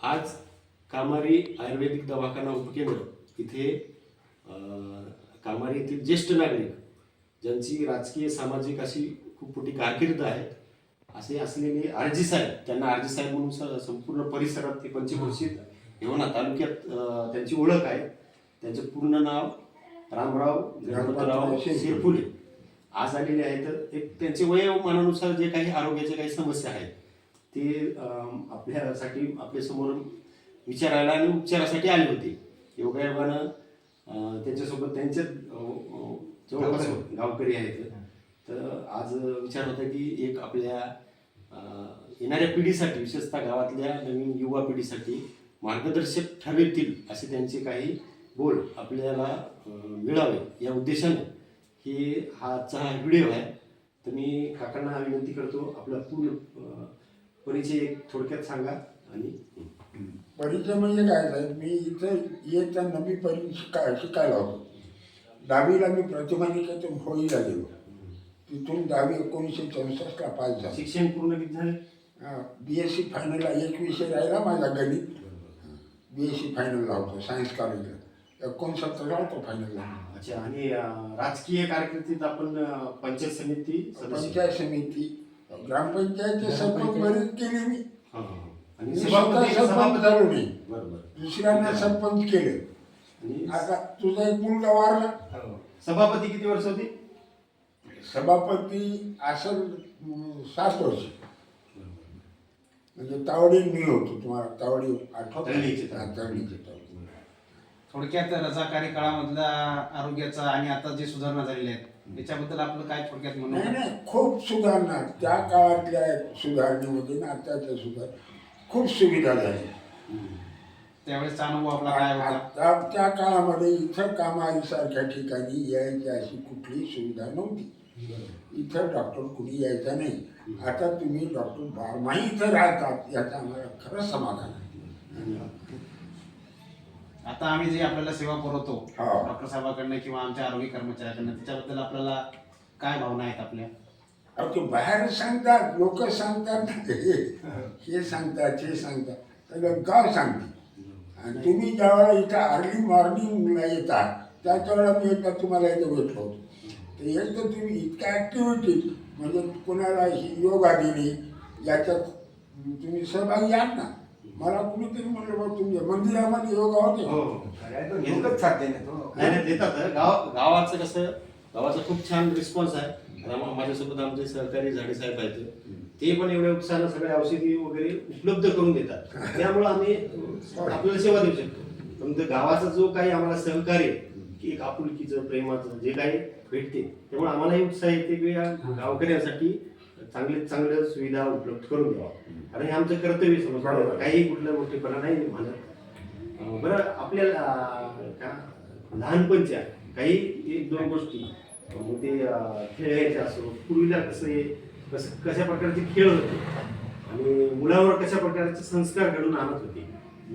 आज कामारी आयुर्वेदिक दवाखाना उपकेंद्र इथे कामारी येथील ज्येष्ठ नागरिक ज्यांची राजकीय सामाजिक अशी खूप मोठी कारकीर्द आहे असे असलेले आरजी साहेब त्यांना आरजी साहेब म्हणून संपूर्ण परिसरात ते पंचक्रोशीत येवना तालुक्यात त्यांची ओळख आहे. त्यांचं पूर्ण नाव रामराव गणपतराव शिरफुले आज आलेले आहेत. तर एक त्यांचे वयोमानानुसार जे काही आरोग्याच्या काही समस्या आहेत ते आपल्यासाठी आपल्यासमोर विचारायला आणि उपचारासाठी आले होते. योगायोगानं त्यांच्यासोबत त्यांचे अं, अं, जवळपास गावकरी. आहेत. तर आज विचार होता की एक आपल्या येणाऱ्या पिढीसाठी विशेषतः गावातल्या नवीन युवा पिढीसाठी मार्गदर्शक ठरतील असे त्यांचे काही बोल आपल्याला मिळावे या उद्देशाने. ही हा आजचा हा व्हिडिओ आहे. तर मी काकांना विनंती करतो आपला पूर्ण परिचय एक थोडक्यात सांगा आणि परिचय म्हणजे काय साहेब मी इथं येताना मी परी शिका शिकायला होतो. दहावीला मी प्रतिमानिकेतून होळीला गेलो. तिथून दहावी एकोणीसशे चौसष्टला पास झालो. शिक्षण पूर्ण किती झाले? बी एस सी फायनलला एक विषय राहिला माझा गणित. बी एस सी फायनलला होतो सायन्स कॉलेजला एकोणसत्तरला होतो फायनलला अच्छा आणि अं, राजकीय कारकिर्दीत आपण अं, पंचायत समिती सदस्य. पंचायत समिती ग्रामपंचायतचे सरपंच बरेच केले मी. हा, हा. आणि मी सभापती स्वतः सरपंच सभापती झालो नाही बरोबर दुसऱ्यांना सरपंच केले. आणि आता तुझा एक मुलगा वारला. सभापती किती वर्ष होते? सभापती असं अं, सात वर्ष. म्हणजे तावडी मी होतो तुम्हाला तावडी आठवत तळणीचे हा, तळणीचे तावडी. थोडक्यात रजाकारी काळामधला आरोग्याचा आणि आता जे सुधारणा झालेल्या आहेत त्याच्याबद्दल आपलं काय थोडक्यात नाही म्हणणं नाही खूप सुधारणा त्या काळातल्या सुधारणेमध्ये ना आताच्या सुधार खूप सुविधा झाल्या. त्यावेळेसचा अनुभव आपला काय होता? आता त्या काळामध्ये इथं कामाईसारख्या ठिकाणी यायची अशी कुठली सुविधा नव्हती. इथं डॉक्टर कुणी यायचा नाही. आता तुम्ही डॉक्टर बारमाही इथं राहतात याचं आम्हाला खरं समाधान आहे. आता आम्ही जे आपल्याला सेवा पुरवतो हा. डॉक्टर साहेबांकडनं किंवा आमच्या आरोग्य कर्मचाऱ्याकडनं त्याच्याबद्दल आपल्याला काय भावना आहेत आपल्या? अहो ते बाहेर सांगतात लोक सांगतात हे हे सांगतात हे सांगतात. सगळं गाव सांगते. आणि तुम्ही ज्यावेळेला इथं अर्ली मॉर्निंगला येता त्याच वेळेला मी एकदा तुम्हाला इथं भेटलो. होतो तर एक तर तुम्ही इतक्या ॲक्टिव्हिटी म्हणजे कोणाला ही योगा दिली याच्यात तुम्ही सहभागी आहात ना? मला कुणीतरी म्हणलं बा तुमच्या मंदिरामध्ये योगा होते. हो. नाही नाही, देतात गाव गावाचं कसं गावाचा खूप छान रिस्पॉन्स आहे. माझ्यासोबत आमचे सहकारी झाडे साहेब आहेत. ते पण एवढ्या उत्साहानं सगळ्या औषधी वगैरे उपलब्ध करून देतात. त्यामुळं आम्ही अं, आपल्याला सेवा देऊ शकतो. पण ते गावाचा जो काही आम्हाला सहकार्य की एक आपुलकीचं प्रेमाचं जे काही भेटते त्यामुळे आम्हालाही उत्साह येते की या गावकऱ्यांसाठी चांगले चांगल्या सुविधा उपलब्ध करून द्यावा. कारण हे आमचं कर्तव्य समजतो. काही कुठल्या गोष्टीपणा नाही म्हणत बरं आपल्याला लहानपणच्या काही एक दोन गोष्टी. मग ते अं, खेळायचे असो पूर्वीला कसं कसं कशा प्रकारचे खेळ होते आणि मुलावर कशा प्रकारचे संस्कार घडून आणत होते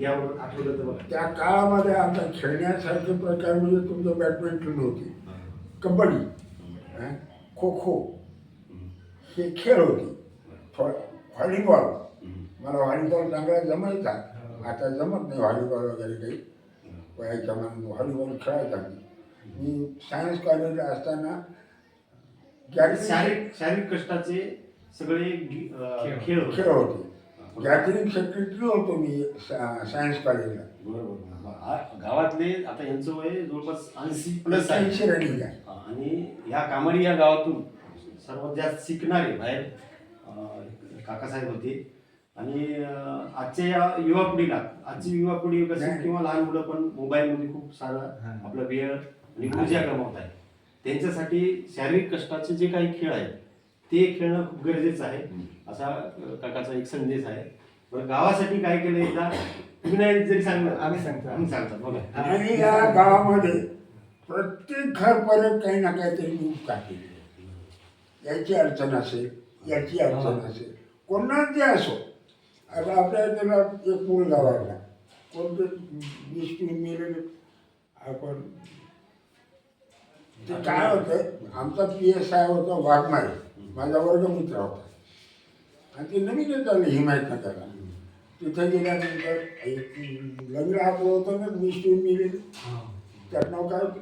यावर आठवलं तर बघा. त्या काळामध्ये आता खेळण्यासारखे प्रकार म्हणजे तुमचं बॅडमिंटन होती. कबड्डी हं, खो खो हे खेळ होते. फॉ- व्हॉलीबॉल. मला व्हॉलीबॉल चांगला जमायचा. आता जमत नाही व्हॉलीबॉल वगैरे काही. वयाच्या मनानं व्हॉलीबॉल खेळायचा मी. मी सायन्स कॉलेजला असताना शारीरिक शारीरिक कष्टाचे सगळे खेळ. होते. खेळ होते. गॅदरिंग सेक्रेटरी होतो मी सा- सायन्स कॉलेजला. बरोबर. गावातले आता यांचं वय जवळपास ऐंशी प्लस ऐंशी रनिंग आहे. आणि या कामारी या गावातून सर्वात जास्त शिकणारे बाहेर. काकासाहेब होते. आणि आजच्या या युवा पिढीला आजची युवा पिढी नाही. किंवा लहान मुलं पण मोबाईलमध्ये खूप सारा आपला वेळ आणि ऊर्जा गमावत आहे त्यांच्यासाठी शारीरिक कष्टाचे जे काही खेळ आहेत ते खेळणं खूप गरजेचं आहे. असा काकाचा एक संदेश आहे. बरं गावासाठी काय केलं एकदा? तुम्ही नाही जरी सांगलं आम्ही सांगतो. आम्ही सांगतात बघा. आणि या गावामध्ये प्रत्येक घर परत काही ना काहीतरी ऊस टाकलेली याची अडचण असेल याची अडचण असेल. कोणाची असो. आता आपल्या त्याला एक मुलगा वाढला कोणते वीस तीन मिळेल आपण ते काय होतं आमचा पी एस आय होता वाघमारे. माझा वर्गमित्र होता. आणि ते नवीनच झाले हिमायतनगरला. तिथे गेल्यानंतर एक लग्न आपलं होतं ना विष्णू मिळेल त्यात नाव काय होतं?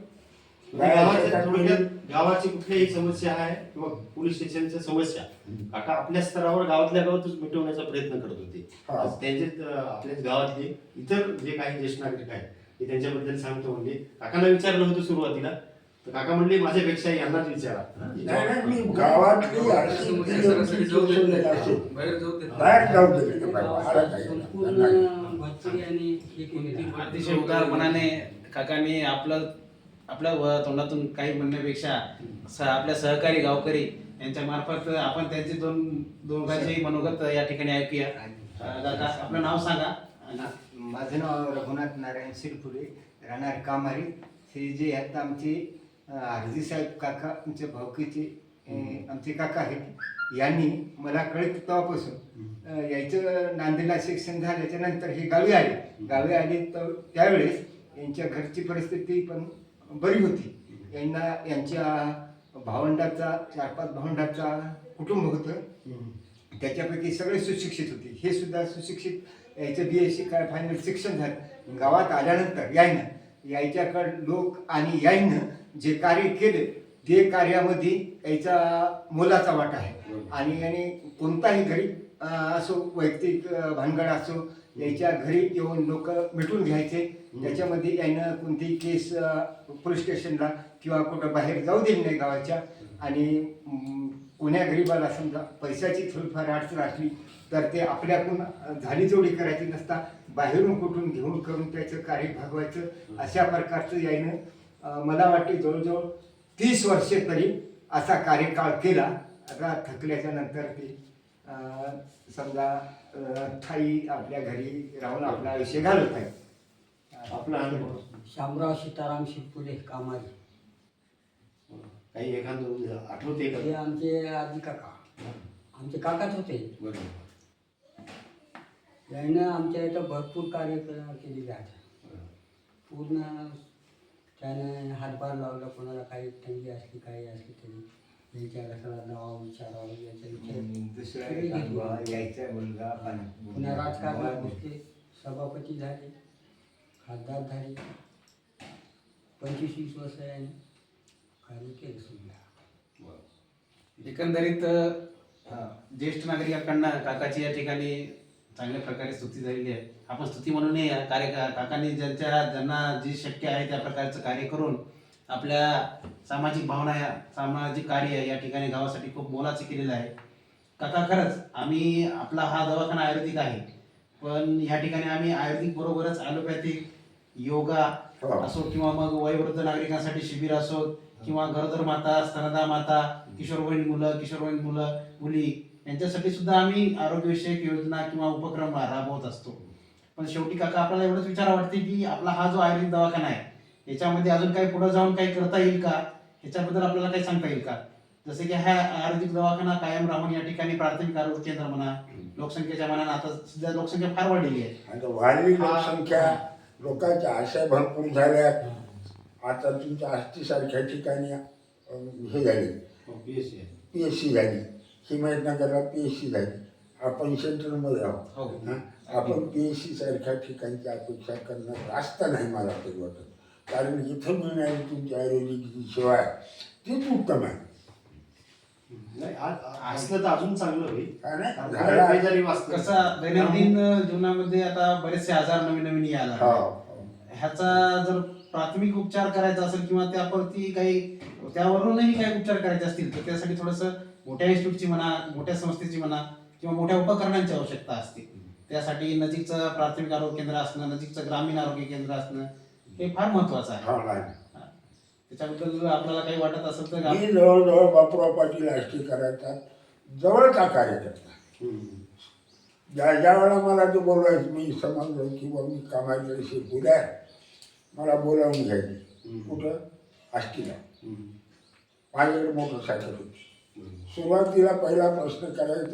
गावाची कुठलीही समस्या आहे किंवा पोलीस स्टेशनच्या समस्या काका आपल्या स्तरावर गावातल्या गावातच मिटवण्याचा प्रयत्न करत होते. आज त्यांचे आपल्याच गावातले इतर जे काही ज्येष्ठ नागरिक आहेत ते त्यांच्याबद्दल सांगतो म्हणजे काकांना विचारलं होतं सुरुवातीला. तर काका म्हणले माझ्यापेक्षा यांनाच विचारा. मी गावातली. बाहेर जाऊ दे अतिशय उदारपणाने काकांनी आपलं आपल्या व तोंडातून काही म्हणण्यापेक्षा स आपल्या सहकारी गावकरी यांच्या मार्फत आपण त्यांचे दोन दोघांचे मनोगत या ठिकाणी ऐकूया. अं, काका आपलं नाव सांगा. माझं नाव रघुनाथ नारायण शिरपुरे राहणार कामारी. हे जे आहेत आमचे हरजी साहेब काका आमच्या भाऊकीचे अं, आमचे काका आहेत. यांनी मला कळत तेव्हापासून. अं, यायचं नांदेडला शिक्षण झाल्याच्यानंतर हे गावी आले. गावी आले तर त्यावेळेस यांच्या घरची परिस्थिती पण बरी होती. यांना यांच्या भावंडाचा चार पाच भावंडाचा कुटुंब होतं. त्याच्यापैकी सगळे सुशिक्षित होते. हे सुद्धा सुशिक्षित याचं बी एस सी काय फायनल शिक्षण झालं. गावात आल्यानंतर यायनं यायच्याकडं लोक आणि यायनं जे कार्य केले ते कार्यामध्ये याचा मोलाचा वाटा आहे. आणि याने कोणताही घरी अं, असो वैयक्तिक भानगड असो याच्या घरी येऊन लोक मिटून घ्यायचे. त्याच्यामध्ये यानं कोणतीही केस पोलीस स्टेशनला किंवा कुठं बाहेर जाऊ दिली नाही गावाच्या. आणि कोण्या गरीबाला समजा पैशाची थोडीफार अडचण असली तर ते आपल्याकडून झाली जोडी करायची नसता बाहेरून कुठून घेऊन करून त्याचं कार्य भागवायचं अशा प्रकारचं यायनं अं, मला वाटते जवळजवळ तीस वर्षे तरी असा कार्यकाळ केला. आता थकल्याच्या नंतर ते समजा ठाई आपल्या घरी राहून आपला आयुष्य घालत आहे. आपला अनुभव. शामराव सीताराम शिवपुले कामारी. काही एखादं आठवते हे का? आमचे आजी काका. आमचे काकाच होते. बरोबर. यानं आमच्या इथं भरपूर कार्य क- केलेले आहेत. पूर्ण त्यानं हातभार लावला कोणाला काही तंगी असली काही असली तरी. याच्या नाव विचारावं याचा विचार दुसरा एक यायचा मुलगा पुन्हा राजकारणात घुसले सभापती झाले खासदार झाले पंचवीस वीस वर्ष याने कार्य केलं समजा एकंदरीत ज्येष्ठ नागरिकांकडनं काकाची या ठिकाणी चांगल्या प्रकारे स्तुती झालेली आहे. आपण स्तुती म्हणून या कार्य काकांनी ज्यांच्या ज्यांना जे शक्य आहे त्या प्रकारचं कार्य करून आपल्या सामाजिक भावना या सामाजिक कार्य या ठिकाणी गावासाठी खूप मोलाचं केलेलं आहे काका खरंच आम्ही आपला हा दवाखाना आयुर्वेदिक आहे पण या ठिकाणी आम्ही आयुर्वेदिक बरोबरच ॲलोपॅथिक योगा हो. असो किंवा मग वयोवृद्ध नागरिकांसाठी शिबिर असो किंवा गरोदर माता स्तनदा माता किशोरवयीन मुलं किशोरवयीन मुलं मुली यांच्यासाठी सुद्धा आम्ही आरोग्यविषयक योजना किंवा उपक्रम राबवत असतो पण शेवटी काका आपल्याला एवढंच विचार वाटते की आपला हा जो आयुर्वेदिक दवाखाना आहे याच्यामध्ये अजून काही पुढे जाऊन काही करता येईल का? ह्याच्याबद्दल आपल्याला काही सांगता येईल का? जसे की हा आयुर्वेदिक दवाखाना कायम राहून या ठिकाणी प्राथमिक आरोग्य केंद्र म्हणा लोकसंख्येच्या मनानं आता सध्या लोकसंख्या फार वाढलेली आहे. आता वाढली लोकसंख्या. लोकांच्या आशा भरपूर झाल्या. आता तुमच्या आष्टीसारख्या ठिकाणी हे झाले. PSC आहे. पी एस सी झाली. हिमायतनगरला पी एस सी झाली. आपण सेंट्रलमध्ये आहोत. हो. हं? आपण पी एस सी सारख्या ठिकाणची अपेक्षा करणं रास्त नाही मला तरी वाटत. कारण इथं मिळणारी तुमची आयुर्वेदिक सेवा तीच उत्तम आहे नाही आ- आ- असलं तर अजून चांगलं होईल काय नाही? कारण झालं. बेजारी वाचतं. कसं दैनंदिन जीवनामध्ये आता बरेचसे आजार नवीन नवीन यायला हो, लागले. हो. ह्याचा जर प्राथमिक उपचार करायचा असेल किंवा त्यावरती काही त्यावरूनही काही उपचार करायचे असतील तर त्यासाठी थोडंसं मोठ्या इन्स्टिट्यूटची म्हणा मोठ्या संस्थेची म्हणा किंवा मोठ्या उपकरणांची आवश्यकता असते त्यासाठी नजीकचं प्राथमिक आरोग्य केंद्र असणं नजीकचं ग्रामीण आरोग्य केंद्र असणं हे फार महत्वाचं आहे हो, नाही. त्याच्याबद्दल आपल्याला काही वाटत असेल तर मी जवळजवळ बापूराव पाटील आष्टी करायचा जवळचा कार्यकर्ता. ज्या ज्या वेळेला मला ते बोलवायचं मी समजलो की बा मी कामाकडे शिकू मला बोलावून घ्यायची. कुठं आष्टीला. माझ्याकडे मोटरसायकल होती. सुरुवातीला पहिला प्रश्न करायचा